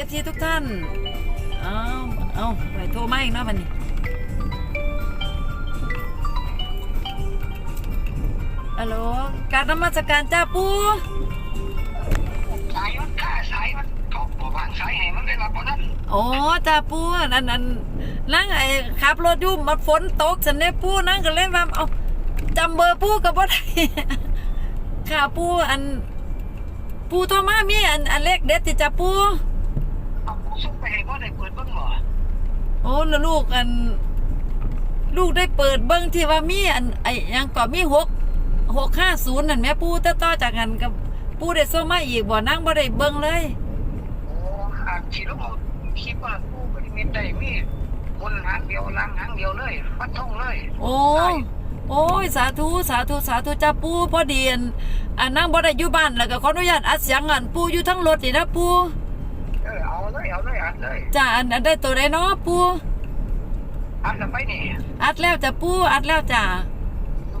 อฟซีทุกท่าน เอาเอาไปโทรมาอีกเนาะบันนี้ฮัลโหลการนมัสการจ้าปูสายมันขาสายมันเขาบอกว่าสายให้มันได้รับเพราะนั้นโอ้จ้าปูนั่นนั่นนั่งไอ้ขับรถอยู่มาฝนตกสันเด้ปูนั่งก็เล่นว่าเอาจำเบอร์ปูกับบ่ได้ค่ะปูอันปูโทรมามีอันอันเล็กเด็ดติจ้าปูเอาผู้ ส่งไปให้ว่าได้เปิดเบิ่งบ่โอ้แล้วลูกอัน ลูกได้เปิดเบิ้งที่ว่ามีอันไอ้หยังก็มีหกหกห้าศูนย์นั่นแม่ปูต่อต่อจากกันกับปูได้ส่งมาอีกบ่นั่งบ่ได้เบิ้งเลยโอ้อาชีลงเอาคิดว่าผู้ปฏิมิตได้มีบนหางเดียวล่างหางเดียวเลยฟันทงเลยโอ้โอ้ยสาธุสาธุสาธุจ้าปูพอดีอันอันนั่งบ่ได้อยู่บ้านแล้วก็ขออนุญาตอัดเสียงอันปูอยู่ทั้งรถนี่นะปู อาเลยอัดเลยจ้าอันอันได้ตัวได้เนาะปูอัดแล้วไปนี่อัดแล้วจ้าปูอัดแล้วจ้า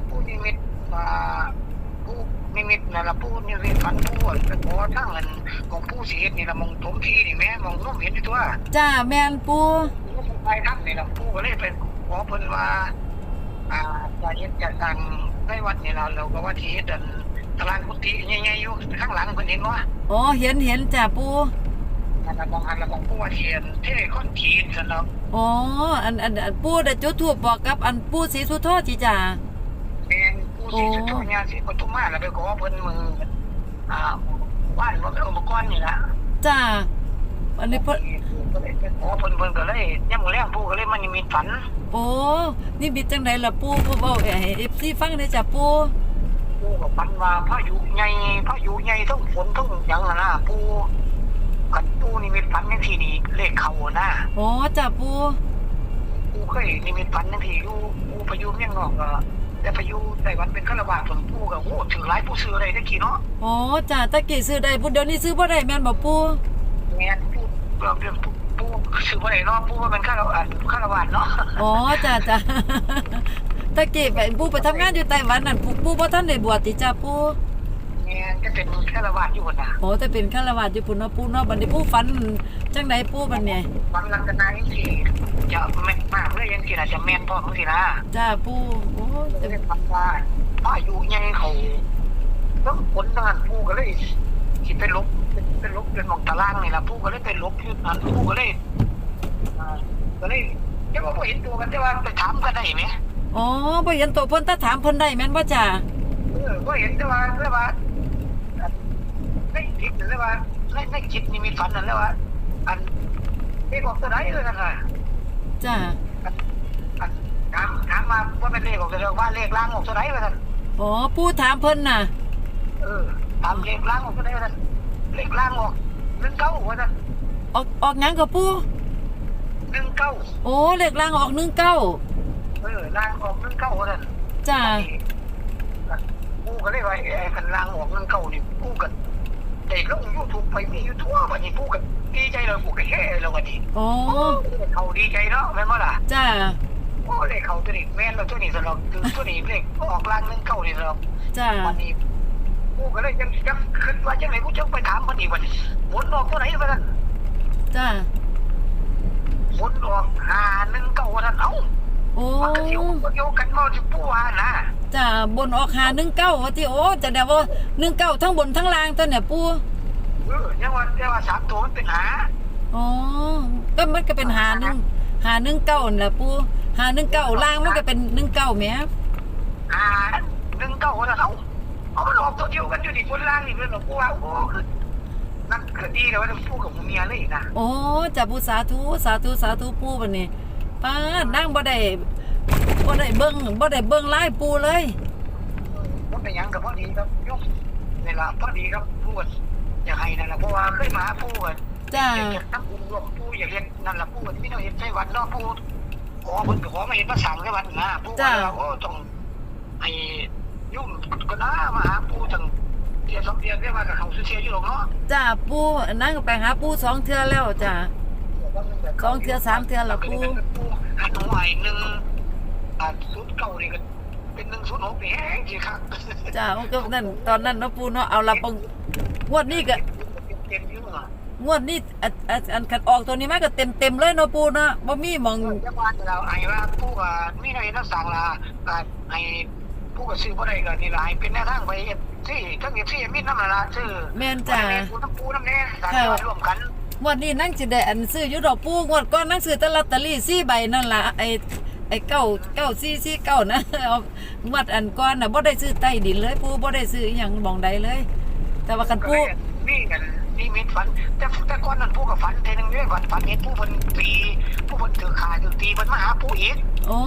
ผู้นิมิตมาผู้นิมิตนั่นละผู้นิมิตฝันผู้ไปขอทั้งเงินของผู้เสียนี่ละมองถมทีนี่แม่มองน้มเห็นอยู่ตัวจ้าแม่นปูไปทักนี่ละผู้ก็เลยไปขอเพิ่นว่าอ่าจะเฮ็ดจะสั่งในวัดนี่เราเราก็ว่าที่เฮ็ดอันตารางกุฏิใหญ่ๆอยู่ข้างหลังเพิ่นเห็นว่าอ๋อเห็นเห็นจ้าปู อันละบองอันละบองผู้ว่าเทียนเท่คนจีนซั่นเนาะอ๋อ อันอันอันปูได้จุดทูบบอกกับ อันปูสีสุโธจิจ้าแม่นผู้สิสุโธญาสิปทุมมาแล้วไปขอเพิ่นมืออ่าว่านบ่เป็นอุปกรณ์นี่ล่ะจ้าอันนี้เพิ่นก็เลยไปขอเพิ่นเพิ่นก็เลยยามมื้อแลงผู้ก็เลยมันนิมิตฝัน โอ้นี่บิดจังไดล่ะปูผู้เว้าให้ FC ฟังได้จ้ะปูผู้ก็ฝันว่าพายุใหญ่พายุใหญ่ทั้งฝนทั้งหยังน่ะนะผู้กันผู้นิมิตฝันจังซี่นี่เลขเข้านะอ๋อจ้ะปูกูเคยนิมิตฝันทั้งที่อยู่กูไปอยู่เมียงนอกก็แต่ไปอยู่ไต้หวันเป็นฆราวาสส่วนกูก็โอ้ถือหลายผู้ซื้ออะไรได้กี่เนาะอ๋อจ้ะตะกี้ซื้อได้ปูเดี๋ยวนี้ซื้อบ่ได้แม่นบ่ปูแม่นผู้เราเรียนผู้ผู้ซื้ออะไรเนาะผู้ว่าเป็นฆราวาสฆราวาสเนาะอ๋อจ้ะจ้ะตะกี้ไปปูไปทำงานอยู่ไต้หวันนั่นปูปูบ่ทันได้บวชติจ้ะปู แม่นก็เป็นฆราวาสอยู่คนน่ะโอ้แต่เป็นฆราวาสอยู่พุ่นเนาะปูเนาะบัดนี้ปูฝันจังไดปูบัดเนี่ยวันลังกันนายที่จะแม่นมากเลยยังสิน่ะจะแม่นพร้อมสินะจ้าปูโอ้จะแต่เป็นฝันว่าพายุใหญ่เขาต้องฝนทหารผู้ก็เลยสิเป็นลบเป็นลบเป็นหมองตารางนี่ล่ะผู้ก็เลยเป็นลบอยู่นั้นผู้ก็เลยอ่าก็เลยจะว่าบ่เห็นตัวกันแต่ว่าไปถามกันได้ไหมอ๋อบ่เห็นตัวเพิ่นถ้าถามเพิ่นได้แม่นบ่จ้ะเออบ่เห็นแต่ว่าแต่ว่าอัน ในจิตนั่นแหละว่าในในจิตนี่มีฝันนั่นแหละว่า อันเลขออกตัวไหนเลยนั่นน่ะจ้าอันอันถามถามมาว่าเป็นเลขออกตัวไหนว่าเลขล่างออกตัวไหนวะท่านอ๋อปูถามเพิ่นน่ะ เออถามเลขล่างออกตัวไหนวะท่านเลขล่างออกหนึ่งเก้าวะท่านออกออกหยังกับปูหนึ่งเก้าโอ้เลขล่างออกหนึ่งเก้าเออล่างออกหนึ่งเก้าวะท่านจ้ากูก็เลยว่าไอ้คันล่างออกหนึ่งเก้านี่กูก็ ได้ลงยูทูบไปมีอยู่ทั่ววันนี้กูก็ดีใจเลยกูก็แค่แล้ววันนี้โอ้เขาดีใจเนาะแม่นบ่ล่ะจ้าโอ้เลขเขาตัวนี้แม่นแล้วตัวนี้สำหรับคือตัวนี้เลขออกล่างหนึงเก้านี่สำหรับจ้าวันนี้กูก็เลยยังยังคิดว่าจังไหนกูจะไปถามเพิ่นอีกวันนี้ผลออกตัวไหนวะท่านจ้าผลออกหาหนึ่งเก้าว่าท่านเอ้า โอ้มันก็สิวเกี่ยวกันบ่สิปู่ว่านะจ้าบนออกหาหนึ่งเก้าว่าที่โอ้จะได้ว่าหนึ่งเก้าทั้งบนทั้งล่างตัวเนี่ยปูเออยังว่าแต่ว่าสามตัวมันเป็นหาอ๋อก็มันก็เป็นหาหนึ่งหาหนึ่งเก้านั่นแหละปูหาหนึ่งเก้าล่างมันก็เป็นหนึ่งเก้าแหม่หาหนึ่งเก้าว่าท่านเอ้าเอามันออกตัวเดียวกันอยู่ดิบนล่างนี่เพิ่นบอกกูว่าโอ้คือนั่นคือดีแล้วว่าปู่กับเมียเลยนะโอ้จ้าปูสาธุสาธุสาธุปูบัดนี้ ป้านั่งบ่ได้บ่ได้เบิ่งบ่ได้เบิ่งไล่ปูเลยมันเป็นหยังกับพอดีครับยกนี่ละพอดีครับพูดอยากให้นั่นแหละเพราะว่าเคยมาพูดจ้าอยากทำบุญร่วมพูดอยากเรียนนั่นแหละพูดที่เราเห็นใช้วันเนาะพูดขอเพิ่นก็ขอมาเห็นมาสั่งใช้วันนะพูดว่าโอ้ต้องให้ยุ่งก็น่ามาหาพูดจังเดียวสองเดียวเรียกว่ากับเขาเสียอยู่หรอกเนาะจ้าปูนั่งไปหาปูสองเทื่อแล้วจ้า สองเทื่อสามเทื่อละปู่อันหน่วยหนึ่งอ่าศูนย์เก่านี่ก็เป็นหนึ่งศูนย์หกนี่แห้งจริงครับจ้ามันก็นั่นตอนนั้นเนาะปูเนาะเอาละปงงวดนี้ก็เต็มๆอยู่เนาะงวดนี้อันอันอันคันออกตัวนี้มาก็เต็มเต็มๆเลยเนาะปูเนาะบ่มีหมองเออจังหวัดเราไอ้ว่าผู้ก็มีในนักสั่งละอ่าไอ้ผู้ก็ซื้อบ่ได้ก็นี่ล่ะให้เป็นแนวทางไปที่ทั้งที่มีน้ำละซื้อแม่นจ้าปูน้ำปูน้ำแน่สามารถร่วมกัน งวดนี้นั่งสิได้อันซื้ออยู่ดอกปูงวดก่อนนั่งซื้อแต่ลอตเตอรี่4ใบนั่นล่ะไอ้ไอ้เก้าเก้าสี่สี่เก้านะเอางวดอันก่อนน่ะบ่ได้ซื้อใต้ดินเลยปูบ่ได้ซื้ออหยังหมองใดเลย แต่ว่าคันปูนี่กันนี่มิตฝันแต่แต่ก่อนนั้นผู้กับฝันเทนึงเรื่องฝันฝันเห็นผู้คนตีผู้คนถือขาถือตีมันมาหาผู้อีกโอ้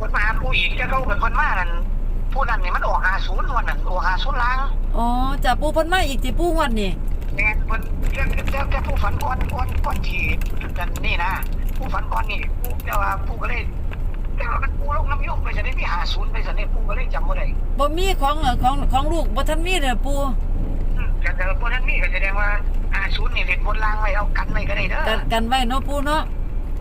มันมาหาผู้อีกจะเขาเป็นคนมานั่นผู้นั้นนี่มันออกหาศูนย์วันนั้นออกหาศูนย์ล้างอ๋อจ้ะปูเพิ่นมาอีกที่ปูงวดนี่ แม่นเพิ่นเจ้าเจ้าเจ้าผู้ฝันก่อนก่อนก่อนที่กันนี่นะผู้ฝันก่อนนี่ผู้แต่ว่าผู้ก็เลยแต่ว่ามันผู้ลงน้ำยกไปจะได้มีหาศูนย์ไปจะได้ผู้ก็เลยจำบ่ได้บ่มีของเอ่อของของลูกบ่ทันมีเด้อปูอืมแต่แต่พวกนั้นมีก็แสดงว่าหาศูนย์นี่เล่นบนล่างไว้เอากันไว้ก็ได้เด้อกันกันไว้เนาะปูเนาะ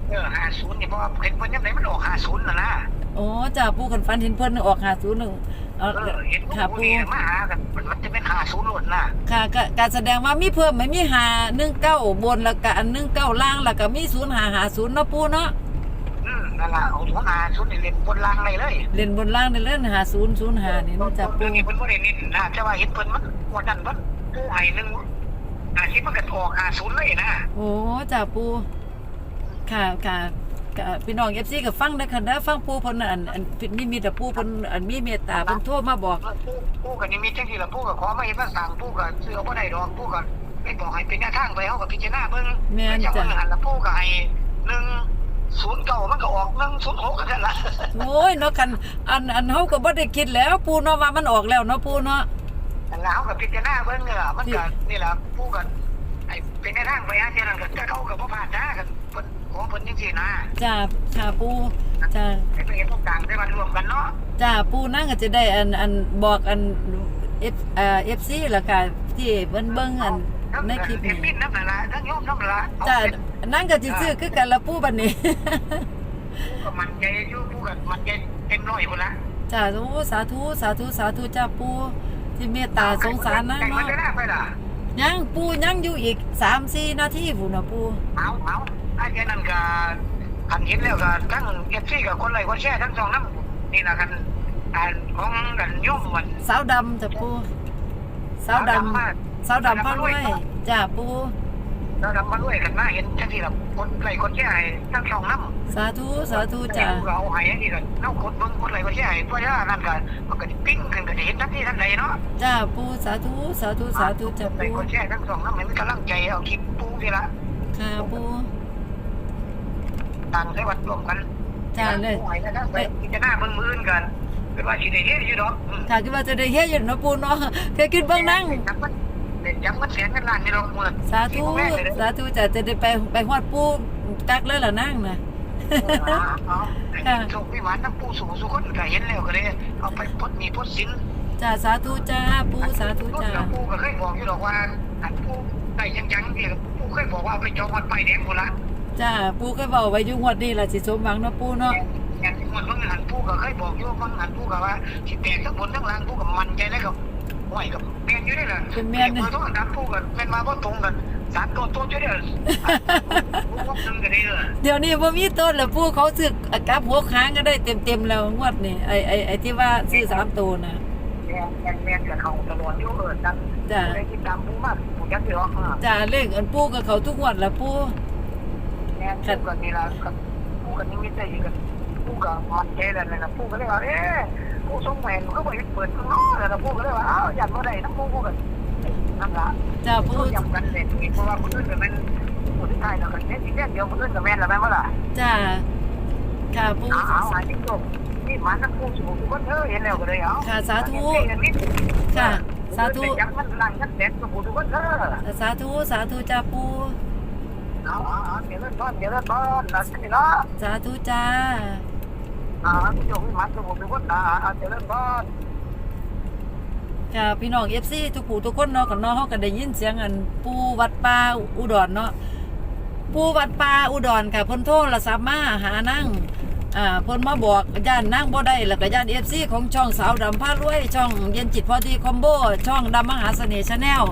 เออหาศูนย์นี่เพราะว่าเห็นเพิ่นยังไงมันออกหาศูนย์น่ะนะโอ้จ้ะปูคันฝันเห็นเพิ่นออก50นึงเอาเออเห็นพวค่ะกปูนี้มาหากันมันมันจะเป็นหาศูนย์หมด น่ะค่ะก็การแสดงว่ามีเพิ่มไหม่มีหา19บนแล้วก็อัน19ล่างแล้วก็มี0550เนาะปูเนาะอืมนั่นล่ะเอาหัวหาศูนย์นี่เล่นบนล่างเลยเลยเล่นบนล่างได้เลย5005นี่เนาะจ้ะปูเรื่องนี้เพิ่นบ่ได้เน้นนะแต่ว่าเห็นเพิ่นมันวันนั้นเพิ่นผู้ให้หนึงอาชีพมันก็ออกหาศูนย์เลยนะโอ้จ้ะปูค่ะค่ะ ก็พี่น้อง FC ก็ฟังได้อค่ะเด้อฟังปูเพิ่นอันอันมีมีแต่ปูเพิ่นอันมีเมตตาเพิ่นโทรมาบอกผู้ผู้ก็นี่มีจังซี่ล่ะผู้ก็ขอมาเห็นมาสั่งผู้ก็ซื้อบ่ได้ดอกผู้ก็ไม่บอกให้เป็นแนวทางไปเฮาก็พิจารณาเบิ่งแม่นจังจ้ะ ว่าหันละผู้ก็ให้109มันก็ออก106กันนั่นล่ะโอ้ยเนาะคันอันอันเฮาก็บ่ได้คิดแล้วปูเนาะว่ามันออกแล้วเนาะปูเนาะ นั่นล่ะเฮาก็พิจารณาเบิ่งเด้อมันก็นี่ล่ะผู้ก็ไอ้เป็นแนวทางไปฮะเจ้านั้นก็แต่เขาก็บ่พลาดนะกันเพิ่น ของเพิ่นจังซี่นะจ้าค่ะปูจ้าให้ไปเห็นตรงกลางได้มารวมกันเนาะจ้าปูนั่งก็จะได้อันอันบอกอัน F เอ่อ FC ล่ะค่ะที่เบิ่นเบิ่งอันในคลิปเห็นนี้ปิ้นน้ำนั่นละทั้งโยมน้ำนั่นละจ้านั่งก็สิซื้อคือกันละปูบัดนี้ผู้กับมันใจอยู่ผู้กับมันใจเต็มร้อยคนละจ้าโอ้สาธุสาธุสาธุจ้าปูที่เมตตาสงสารนะแต่มันเนาะจะได้ไปล่ะ ยังปูยังอยู่อีก3-4นาทีพุ่นน่ะปูเอาเอาไอ้แค่นั้นก็คันเห็นแล้วก็ทั้งเอฟซีกับคนไรคนแช่ทั้งสองน้ำนี่นะกันอ่านของกันโยมมันสาวดำจ้ะปูสาวดำสาวดำพารวยจ้าปู เราทำมาด้วยกันมาเห็นจังที่ละคนไรคนแช่ทั้งสองน้ำสาธุสาธุจ้าเราเอาให้ที่กันเอาคนเบิ่งคนไรคนแช่เพราะว่านั่นก็มันก็ปิ้งกันก็จะเห็นทั้งที่ทั้งใดเนาะจ้าปูสาธุสาธุสาธุจ้าปูคนแช่ทั้งสองน้ำมันกำลังใจเอาคลิปปูทีละค่ะปูต่างใช้วัดรวมกันจ้าเลยไปนะครับไปพิจาเบิ่งมืออื่นกันเป็นว่าสิได้เฮ็ดอยู่ดอกอืมค่ะคิดว่าจะได้เฮ็ดอยู่เนาะปูเนาะเคยคิดเบิ่งนั่ง เด็ดจังมันแสนกันล้านนี่ดอกมือสาธุ สาธุจ้าจะได้ไปไปฮอดปูกักเลยล่ะนั่งน่ะเอาเอาโชควิมานน้ำปูสูงสุคนก็เห็นแล้วก็เลยเอาไปพดมีพดสินจ้าสาธุจ้าปูสาธุจ้าปูก็เคยบอกอยู่ดอกว่าอันปูได้จังจังๆนี่ปูเคยบอกว่าเอาไปจองวัดไปแดงพุ่นละจ้าปูก็เว้าไว้อยู่งวดนี้ล่ะสิสมหวังเนาะปูเนาะอย่างมันเพิ่งหันปูก็เคยบอกอยู่บางหันปูก็ว่าสิแตกทั้งบนทั้งล่างปูก็มันใจแล้วก็ ห้อยกับแม่นอยู่นี่แหละเป็นแม่น เบอร์โทรศัพท์ปูก็แม่นมาบ่ตรงกันสามตัวตัวอยู่เด้อปูก็นึงก็ได้เด้อเดี๋ยวนี้บ่มีต้นแล้วปูเขาซื้อกลับหัวค้างก็ได้เต็มๆแล้วงวดนี่ไอ้ไอ้ไอ้ที่ว่าซื้อสามตัวน่ะแม่นแม่นแม่นกับเขาตลอดอยู่เออจังจ้ะได้ติดตามปูมากปูจักสิหรอกอ่าจ้าเลขอันปูกับเขาทุกงวดละปูแม่นปูก็นี่ล่ะกับปูก็นิมิตได้อยู่กันปูก็มันใจแล้วนะปูก็เลยว่าเอ๊ะ ปูส่งแหวนก็บ่เห็นเปิดข้างนอกแล้วปูก็เลยว่าอ้าวอยากบ่ได้นำปูปูก็นั่นละจ้าปูปูย้ำกันเด็ดเพราะว่าคนอื่นก็แม่นปูที่ท้ายแล้วก็เน็ตอีกเดียวคนอื่นก็แม่นแล้วแม่นบ่ล่ะจ้าค่ะปูเอาเอาหาที่จบนี่มันทั้งปูสูงทุกคนเธอเห็นแล้วก็เลยเอาค่ะสาธุค่ะสาธุจังมันลังชัดเด็ดก็พูดกคนเธอสาธุสาธุจ้าปูเอาเอาเอาเดี๋ยวเริ่มต้นเดี๋ยวเริ่มต้นนะสิเนาะสาธุจ้า อ่าที่จบมันกับปูทุกคนอ่าอ่าเดี๋ยวเริ่มต้นค่ะพี่น้อง FC ทุกผู้ทุกคนเนาะกับน้องเฮาก็ได้ยินเสียงอันปูวัดป่าอุดรเนาะปูวัดป่าอุดรค่ะพิ่นโทรศัพท์มาหานั่งอ่าพิ่นมาบอกย่านนั่งบ่ได้แล้วก็ย่าน FC ของช่องสาวดำพารวยช่องเย็นจิตพอดีคอมโบช่องดำมหาเสน่ห์ชาแนล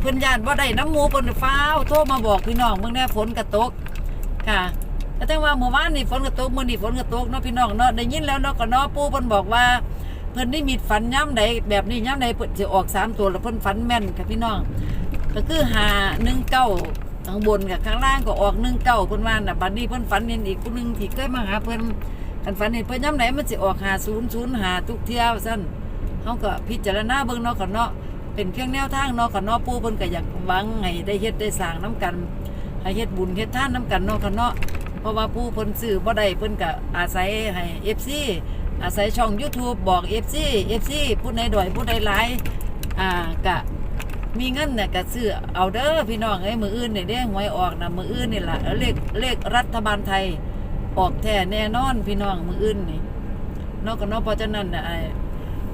เพิ่นย่านบ่ได้น้ำมูเพิ่นฟ้าวโทรมาบอกพี่น้องเบิ่งแน่ฝนก็ตกค่ะ แต่จังว่าเมื่อวานนี่ฝนก็ตกมื้อนี้ฝนก็ตกเนาะพี่น้องเนาะได้ยินแล้วเนาะก็เนาะปู่เพิ่นบอกว่าเพิ่นได้มีฝันย่ำใดแบบนี้ย่ำใดเพิ่นสิออกสามตัวแล้วเพิ่นฝันแม่นค่ะพี่น้อง ก็คือหาหนึ่งเก้าข้างบนกับข้างล่างก็ออกหนึ่งเก้าเพิ่นว่าน่ะบัดนี้เพิ่นฝันเห็นอีกผู้หนึงที่เคยมาหาเพิ่นกันฝันเห็นเพิ่นย่ำใดมันสิออกหาศูนย์ศูนย์หาทุกเที่ยวซั่นเฮาก็พิจารณาเบิ่งเนาะก็เนาะเป็นเพียงแนวทางเนาะก็เนาะปู่เพิ่นก็อยากหวังให้ได้เฮ็ดได้สร้างน้กันให้เฮ็ดบุญเฮ็ดทานน้กันเนาะก็เนาะ เพราะว่าปู่เพิ่นซื้อบ่ได้เพิ่นก็อาศัยให้ FC อาศัยช่อง YouTube บอก FC FC ผู้ใดดอยผู้ใดหลายอ่าก็มีเงินเนี่ยก็ซื้อเอาเด้อพี่น้องเอ้มืออื่นเนี่ยเด้หวยออกนะมืออื่นนี่ละเลขเลขรัฐบาลไทยออกแท้แน่นอนพี่น้องมืออื่นนี่นอกก็นอกเพราะฉะนั้นน่ะไอ้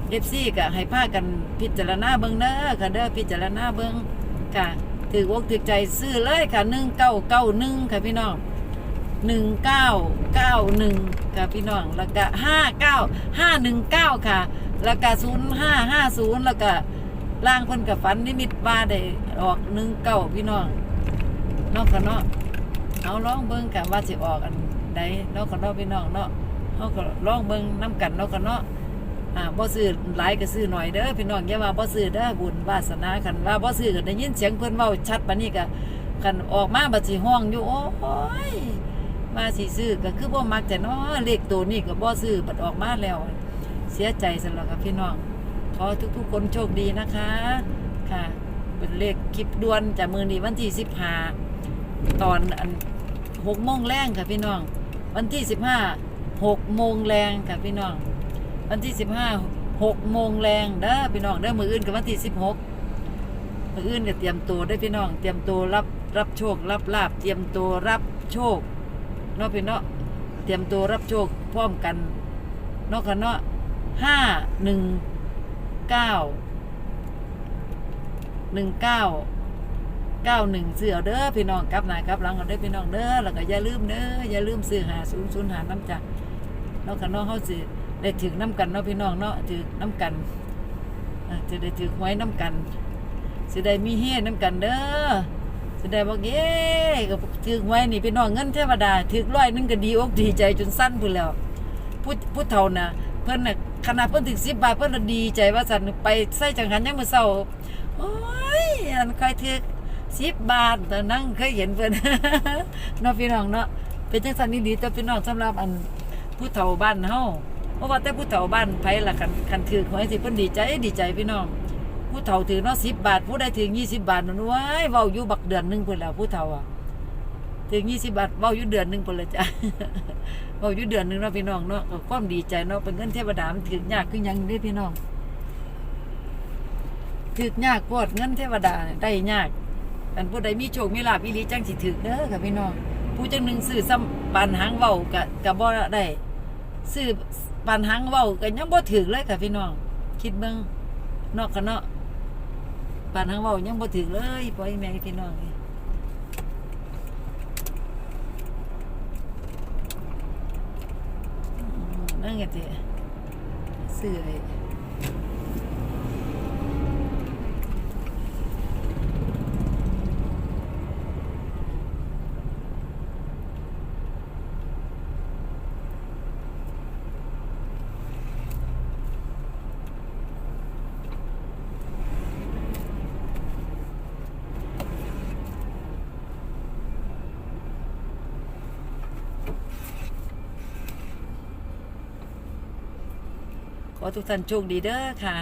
เอฟซีก็ให้พากันพิจารณาเบิ่งเด้อค่ะเด้อพิจารณาเบิ่งค่ะถืออกถือใจซื้อเลยค่ะ1991ค่ะพี่น้อง หนึ่งเก้าเก้าหนึ่งค่ะพี่น้องแล้วก็ห้าเก้าห้าหนึ่งเก้าค่ะ แล้วก็ศูนย์ห้าห้าศูนย์แล้วก็ล่างเพิ่นกับฝันนิมิตว่าได้ออกหนึ่งเก้าพี่น้องนอกกันเนาะเอาลองเบิ่งกันว่าสิออกอันใดนอกกันเนาะพี่น้องเนาะเฮาก็ลองเบิ่งนํกันนาะกันเนาะอ่าบ่ซื้อหลายก็ซื้อหน่อยเด้อพี่น้องอย่าว่าบ่ซื้อเด้อบุญวาสนาคันว่าบ่ซื้อก็ได้ยินเสียงเพิ่นเว้าชัดปานนี้ก็คันออกมาบัดสิห้องอยู่โอ้ย มาสิซื้อก็คือบ่มักแต่เนาะเลขตัวนี้ก็บ่ซื้อบัดออกมาแล้ว เสียใจสำหรับพี่น้องขอทุกๆคนโชคดีนะคะ ค่ะ เป็นเลขคลิปด่วนจากมือนี้วันที่15ตอนอัน6โมงแรงค่ะพี่น้อง วันที่15 6โมงแรงค่ะพี่น้อง วันที่15 6โมงแรงเด้อพี่น้องเด้อมืออื่นกับวันที่16มืออื่นก็เตรียมตัวได้พี่น้อง เตรียมตัวรับรับโชครับลาบเตรียมตัวรับโชค เนาะพี่เนาะเตรียมตัวรับโชคพร้อมกันเนาะกันเนาะห้าหนึ่งเก้าหนึ่งเก้าเก้าหนึ่งเสือเด้อพี่น้องกลับหน้ากลับหลังกันเด้อพี่น้องเด้อแล้วก็อย่าลืมเด้ออย่าลืมซื้อหาศูนย์ศูนย์หาน้ำจักเนาะกันเนาะเขาสิได้ถือน้ำกันเนาะพี่น้องเนาะถือน้ำกันจะได้ถือหวยน้ำกันสิได้มีเฮน้ำกันเด้อ แสดงว่าเย้ก็ถือไว้นี่พี่น้องเงินเทวดาถือร้อยหนึงก็ดีอกดีใจจนสั้นพุ่นแล้วผู้ผู้เฒ่านะเพิ่นน่ะขนาดเพิ่นถึง10บบาทเพิ่นน่ะดีใจว่าสั่นไปใส่จังหันยังมือเช้าโอ้ยอันค่อยถือ10บบาทแต่นั่งเคยเห็นเพิ่นเนาะพี่น้องเนาะเป็นจังซั่นนี่ดีแต่พี่น้องสำหรับอันผู้เฒ่าบ้านเฮาเพราะว่าแต่ผู้เฒ่าบ้านไผล่ะคันคันถือหวยสิเพิ่นดีใจดีใจพี่น้อง ผู้เฒ่าถือเนาะสิบบาท ผู้ใดถือยี่สิบบาทนั่นว้ายเว้าอยู่บักเดือนหนึงเพิ่นแล้วผู้เฒ่าอะถือยี่สิบบาทเว้าอยู่เดือนหนึงเพิ่นเลยจ้ะเว้าอยู่เดือนหนึงเนาะพี่น้องเนาะความดีใจเนาะเป็นเงินเทวดามันถือยากคือหยังเด้พี่น้องถือยากโพดเงินเทวดาได้ยากอันผู้ใดมีโชคมีลาภอีหลีจังสิถือเด้อค่ะพี่น้องผู้จังหนึ่งซื้อซ้ำปานหางเว้าก็ก็บ่ได้ซื้อปานหางเว้าก็ยังบ่ถือเลยค่ะพี่น้องคิดเบิ่งนาะกันเนาะ ปานทางเบายังบ่ถึงเลยปล่อยแม่พี่น้องนี่อืมนั่งไงเจ๊ซื้อไอ้ ขอทุกท่านโชคดีเด้อค่ะ